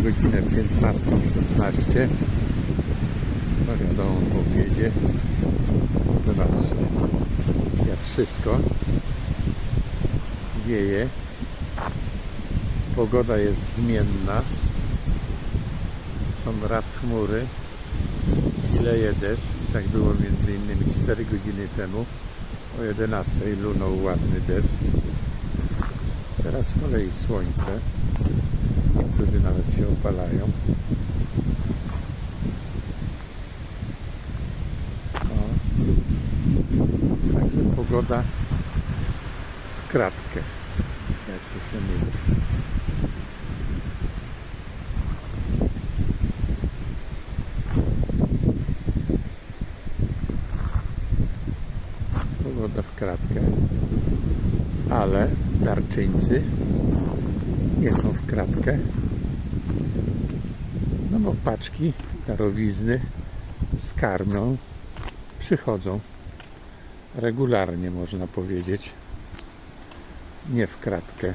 godzinę 15.16. No wiadomo, po obiedzie. Zobaczcie, jak wszystko wieje. Pogoda jest zmienna. Są raz chmury leje deszcz. Tak było między innymi 4 godziny temu. O 11 lunął ładny deszcz. Teraz z kolei słońce. Niektórzy nawet się opalają. O. Także pogoda w kratkę. Jak to się mówi. Pogoda w kratkę. Ale darczyńcy nie są w kratkę. No bo paczki, darowizny z karmą przychodzą regularnie, można powiedzieć. Nie w kratkę.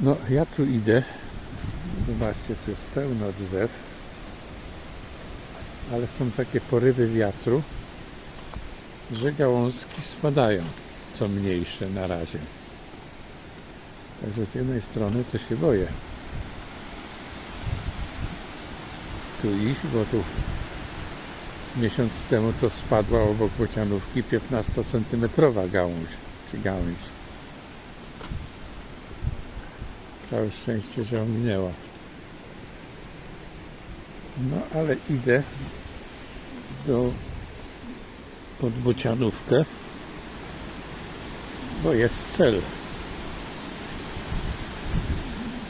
No, ja tu idę. Zobaczcie, tu jest pełno drzew. Ale są takie porywy wiatru, że gałązki spadają, co mniejsze na razie. Także z jednej strony to się boję tu iść, bo tu miesiąc temu to spadła obok bocianówki 15 centymetrowa gałąź, czy gałąź. Całe szczęście, że ominęła. No ale idę do pod bocianówkę, bo jest cel.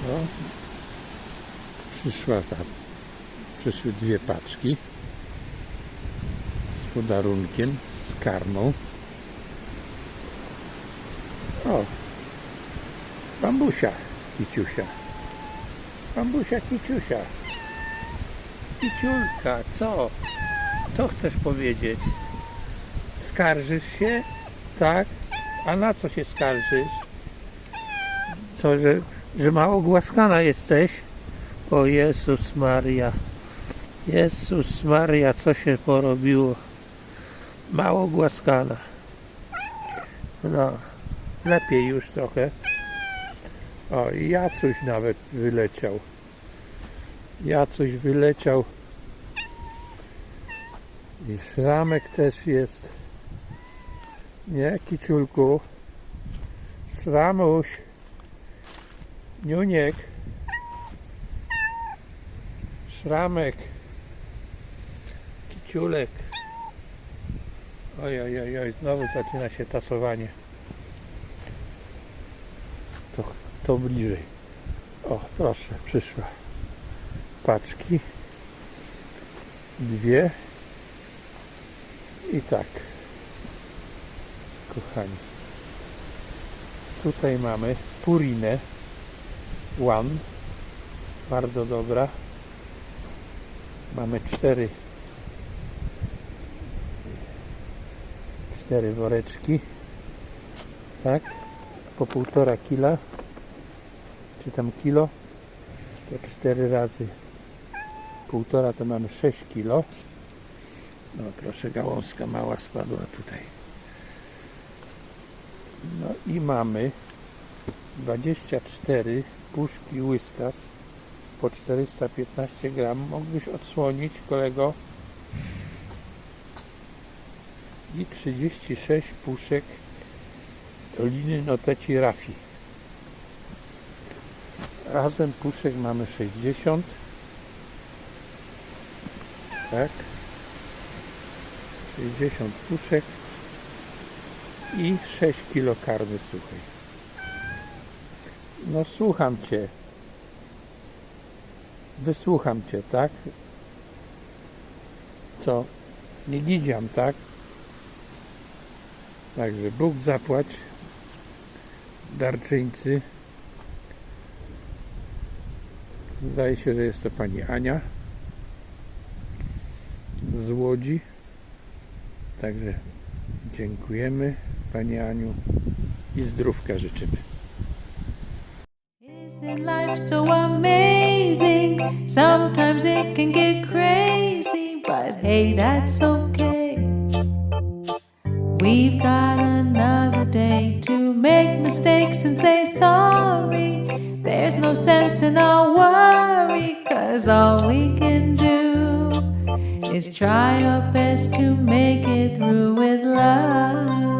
No, przyszła ta, przyszły dwie paczki z podarunkiem, z karmą. O, bambusia kiciusia. Bambusia kiciusia. Kiciulka, co? Co chcesz powiedzieć? Skarżysz się? Tak? A na co się skarżysz? Co, że, że mało głaskana jesteś? O Jezus Maria. Jezus Maria, co się porobiło? Mało głaskana. No, lepiej już trochę. O, i Jacuś nawet wyleciał. Jacuś wyleciał. I szramek też jest. Nie, kiciulku. Szramuś. Niuniek. Szramek. Kiciulek. Oj, oj, oj, oj, znowu zaczyna się tasowanie. To, to bliżej. O, proszę, przyszła. Paczki. Dwie. I tak. Kochani. Tutaj mamy Purinę One. Bardzo dobra. Mamy cztery cztery woreczki. Tak? Po półtora kila. Czy tam kilo? To cztery razy półtora to mamy 6 kilo. No proszę, gałązka mała spadła tutaj. No i mamy 24 puszki whiskas po 415 gram. Mógłbyś odsłonić kolego? I 36 puszek Doliny Noteci Rafi. Razem puszek mamy 60. Tak. 60 puszek i 6 kilo karmy suchej. No słucham Cię. Wysłucham Cię, tak? Co? Nie gidziam, tak? Także Bóg zapłać. Darczyńcy. Zdaje się, że jest to pani Ania z Łodzi. Także dziękujemy Pani Aniu i zdrówka życzymy. Is Isn't life so amazing? Sometimes it can get crazy, but hey, that's okay. We've got another day to make mistakes and say sorry. There's no sense in our worry, cause all we can do is try our best to make it through with love.